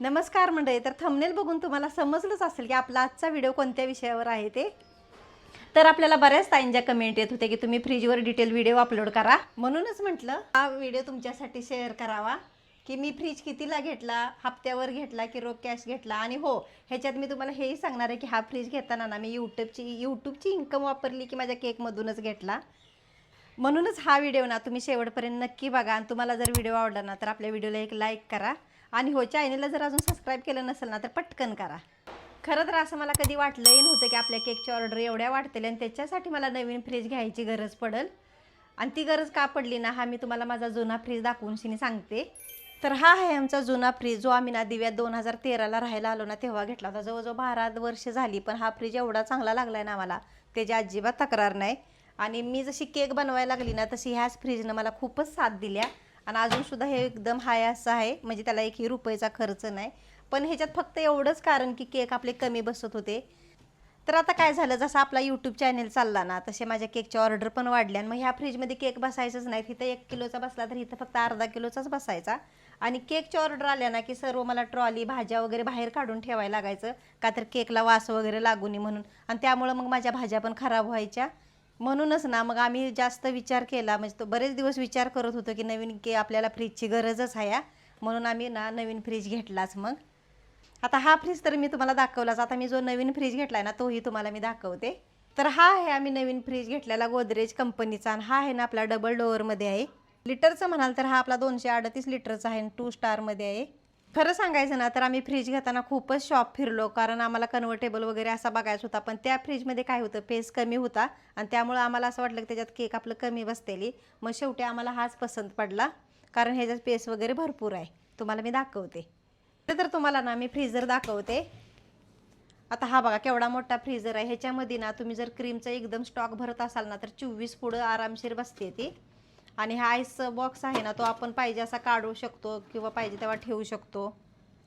नमस्कार मंडळी तर थंबनेल बघून तुम्हाला समजलंच असेल की आपला आजचा व्हिडिओ कोणत्या विषयावर आहे ते. तर आपल्याला बऱ्याच ताईंच्या कमेंट येत होते की तुम्ही फ्रीजवर डिटेल व्हिडिओ अपलोड करा. म्हणूनच म्हटलं हा व्हिडिओ तुमच्यासाठी शेअर करावा. की मी फ्रीज कितीला घेतला हप्त्यावर घेतला की रोख कॅश घेतला. आणि हो ह्याच्यात मी तुम्हाला हेही सांगणार आहे की हा फ्रीज घेताना ना मी यूट्यूबची यूट्यूबची इन्कम वापरली की माझ्या केकमधूनच घेतला. म्हणूनच हा व्हिडिओ ना तुम्ही शेवटपर्यंत नक्की बघा. आणि तुम्हाला जर व्हिडिओ आवडला ना तर आपल्या व्हिडिओला एक लाईक करा. आणि हो चॅनलला जर अजून सबस्क्राईब केलं नसेल ना तर पटकन करा. खरं तर असं मला कधी वाटलंही नव्हतं की आपल्या केकची ऑर्डर एवढ्या वाटतील आणि त्याच्यासाठी मला नवीन फ्रीज घ्यायची गरज पडेल. आणि ती गरज का पडली ना हा मी तुम्हाला माझा जुना फ्रीज दाखवून शिनी सांगते. तर हा आहे आमचा जुना फ्रीज जो आम्ही ना दिव्यात दोन हजार तेराला राहायला आलो ना तेव्हा घेतला होता. जवळजवळ बारा वर्ष झाली पण हा फ्रीज एवढा चांगला लागला आहे ना आम्हाला त्याची अजिबात तक्रार नाही. आणि मी जशी केक बनवायला लागली ना तशी ह्याच फ्रीजनं मला खूपच साथ दिल्या. आणि अजूनसुद्धा हे एकदम हाय असं आहे. म्हणजे त्याला एकही रुपयाचा खर्च नाही. पण ह्याच्यात फक्त एवढंच कारण की केक आपले कमी बसत होते. तर आता काय झालं जसं आपला यूट्यूब चॅनेल चालला ना तसे माझ्या केकच्या ऑर्डर पण वाढल्या. आणि मग ह्या फ्रीजमध्ये केक बसायचंच नाही. तिथं एक किलोचा बसला तर इथं फक्त अर्धा किलोचाच बसायचा. आणि केकच्या ऑर्डर आल्या ना की सर्व मला ट्रॉली भाज्या वगैरे बाहेर काढून ठेवायला लागायचं. का तर केकला वास वगैरे लागू नये म्हणून. आणि त्यामुळं मग माझ्या भाज्या पण खराब व्हायच्या. म्हणूनच ना मग आम्ही जास्त विचार केला. म्हणजे तो बरेच दिवस विचार करत होतो की नवीन की आपल्याला फ्रीजची गरजच आहे म्हणून आम्ही ना नवीन फ्रीज घेतलाच मग. आता हा फ्रीज तर मी तुम्हाला दाखवलाच. आता मी जो नवीन फ्रीज घेतला आहे ना तोही तुम्हाला मी दाखवते. तर हा आहे आम्ही नवीन फ्रीज घेतलेला गोदरेज कंपनीचा आणि हा आहे ना आपला डबल डोअरमध्ये आहे. लिटरचं म्हणाल तर हा आपला दोनशे अडतीस लिटरचा आहे टू स्टारमध्ये आहे. खरं सांगायचं ना तर आम्ही फ्रीज घेताना खूपच शॉप फिरलो. कारण आम्हाला कन्व्हर्टेबल वगैरे असा बघायचा होता. पण त्या फ्रीजमध्ये काय होतं पेस कमी होता. आणि त्यामुळं आम्हाला असं वाटलं की त्याच्यात केक आपलं कमी बसतेली. मग शेवटी आम्हाला हाच पसंत पडला. कारण ह्याच्यात पेस वगैरे भरपूर आहे. तुम्हाला मी दाखवते. तर तुम्हाला ना मी फ्रीजर दाखवते. आता हा बघा केवढा मोठा फ्रीजर आहे. ह्याच्यामध्ये ना तुम्ही जर क्रीमचा एकदम स्टॉक भरत असाल ना तर चोवीस पुढं आरामशीर बसते ती. आणि हा आईस बॉक्स आहे ना तो आपण पाहिजे असा काढू शकतो किंवा पाहिजे तेव्हा ठेवू शकतो.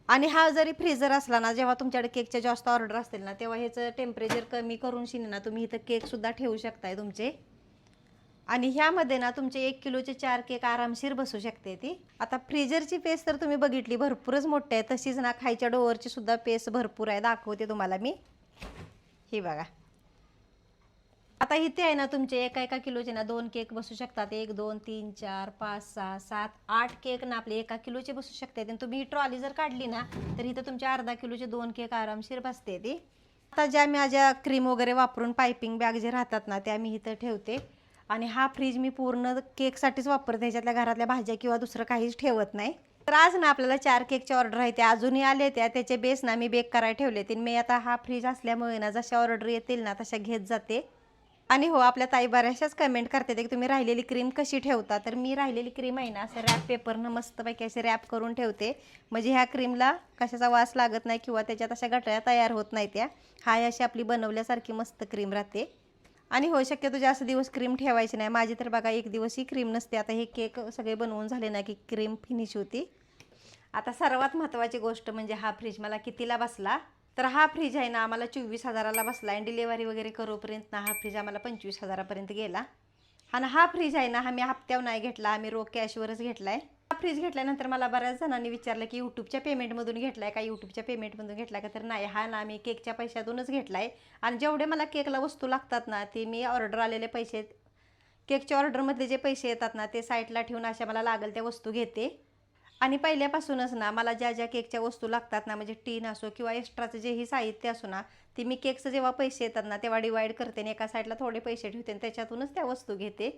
आणि हा जरी फ्रीजर असला ना जेव्हा तुमच्याकडे केकच्या जास्त ऑर्डर असतील ना तेव्हा ह्याचं टेम्परेचर कमी करून शिने ना तुम्ही इथं केकसुद्धा ठेवू शकताय तुमचे. आणि ह्यामध्ये ना तुमचे एक किलोचे चार केक आरामशीर बसू शकते ती. आता फ्रीजरची पेस तर तुम्ही बघितली भरपूरच मोठी आहे तशीच ना खायच्या डोअरची सुद्धा पेस भरपूर आहे. दाखवते तुम्हाला मी. ही बघा. आता इथे आहे ना तुमचे एका एका किलोचे ना दोन केक बसू शकतात. एक दोन तीन चार पाच सहा सात आठ केक ना आपले एका किलोचे बसू शकतात. आणि तुम्ही ही ट्रॉली जर काढली ना तर इथं तुमचे अर्धा किलोचे दोन केक आरामशीर बसते ती. आता ज्या मी माझ्या क्रीम वगैरे वापरून पायपिंग बॅग जे राहतात ना त्या मी इथं ठेवते. आणि हा फ्रीज मी पूर्ण केकसाठीच वापरते. ह्याच्यातल्या घरातल्या भाज्या किंवा दुसरं काहीच ठेवत नाही. तर आज ना आपल्याला चार केकच्या ऑर्डर आहे. त्या अजूनही आले त्या त्याचे बेस ना मी बेक करायला ठेवले ते मी आता हा फ्रीज असल्यामुळे ना जशा ऑर्डर येतील ना तशा घेत जाते. आणि हो आपल्या ताई बऱ्याचशाच कमेंट करते की तुम्ही राहिलेली क्रीम कशी ठेवता? तर मी राहिलेली क्रीम आहे ना असं रॅप पेपरनं मस्तपैकी असे रॅप करून ठेवते. म्हणजे ह्या क्रीमला कशाचा वास लागत नाही किंवा त्याच्यात अशा गटळ्या तयार होत नाही त्या. हाय अशी आपली बनवल्यासारखी मस्त क्रीम राहते. आणि हो शक्यतो जास्त दिवस क्रीम ठेवायची नाही. माझी तर बघा एक दिवसही क्रीम नसते. आता हे केक सगळे बनवून झाले ना की क्रीम फिनिश होती. आता सर्वात महत्त्वाची गोष्ट म्हणजे हा फ्रीज मला कितीला बसला? तर हा फ्रीज आहे ना आम्हाला चोवीस हजाराला बसला आणि डिलेवरी वगैरे करूपर्यंत ना हा फ्रीज आम्हाला पंचवीस हजारापर्यंत गेला. आणि हा फ्रीज आहे ना हा मी हप्त्यावर नाही घेतला आम्ही रोख कॅशवरच घेतला आहे हा फ्रीज घेतल्यानंतर मला बऱ्याच जणांनी विचारलं की यूट्यूबच्या पेमेंटमधून घेतला आहे का? यूट्यूबच्या पेमेंटमधून घेतला का? तर नाही हा ना आम्ही केकच्या पैशातूनच घेतला आहे आणि जेवढे मला केकला वस्तू लागतात ना ते मी ऑर्डर आलेले पैसे केकच्या ऑर्डरमधले जे पैसे येतात ना ते साईटला ठेवून अशा मला लागेल त्या वस्तू घेते. आणि पहिल्यापासूनच ना मला ज्या ज्या केकच्या वस्तू लागतात ना म्हणजे टीन असो किंवा एक्स्ट्राचं जेही साहित्य असो ना ती मी केकचं जेव्हा पैसे येतात ना तेव्हा डिवाईड करते आणि एका साईडला थोडे पैसे ठेवते आणि त्याच्यातूनच त्या वस्तू घेते.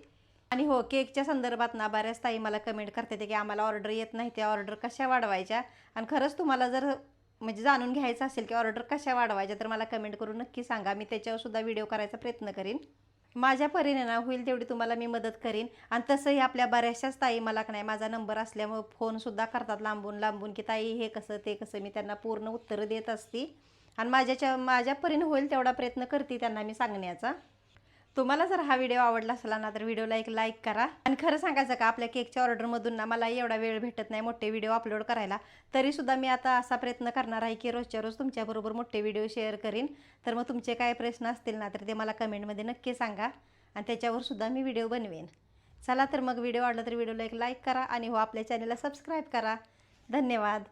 आणि हो केकच्या संदर्भात ना बऱ्याच ताई मला कमेंट करते ते की आम्हाला ऑर्डर येत नाही त्या ऑर्डर कशा वाढवायच्या? आणि खरंच तुम्हाला जर म्हणजे जाणून घ्यायचं असेल की ऑर्डर कशा वाढवायच्या तर मला कमेंट करून नक्की सांगा. मी त्याच्यावर सुद्धा व्हिडिओ करायचा प्रयत्न करीन. माझ्या परीने ना होईल तेवढी तुम्हाला मी मदत करीन. आणि तसंही आपल्या बऱ्याचशाच ताई मला नाही माझा नंबर असल्यामुळे फोनसुद्धा करतात लांबून लांबून की ताई हे कसं ते कसं. मी त्यांना पूर्ण उत्तरं देत असते. आणि माझ्याच्या माझ्या परीने होईल तेवढा प्रयत्न करते त्यांना मी सांगण्याचा. तुम्हाला जर हा व्हिडिओ आवडला असला ना तर व्हिडिओला एक लाईक करा. आणि खरं सांगायचं का आपल्या केकच्या ऑर्डरमधून ना मला एवढा वेळ भेटत नाही मोठे व्हिडिओ अपलोड करायला. तरीसुद्धा मी आता असा प्रयत्न करणार आहे की रोजच्या रोज तुमच्याबरोबर मोठे व्हिडिओ शेअर करीन. तर मग तुमचे काय प्रश्न असतील ना तर ते मला कमेंटमध्ये नक्की सांगा. आणि त्याच्यावर सुद्धा मी व्हिडिओ बनवेन. चला तर मग व्हिडिओ आवडला तर व्हिडिओला एक लाईक करा आणि हो आपल्या चॅनलला सबस्क्राईब करा. धन्यवाद.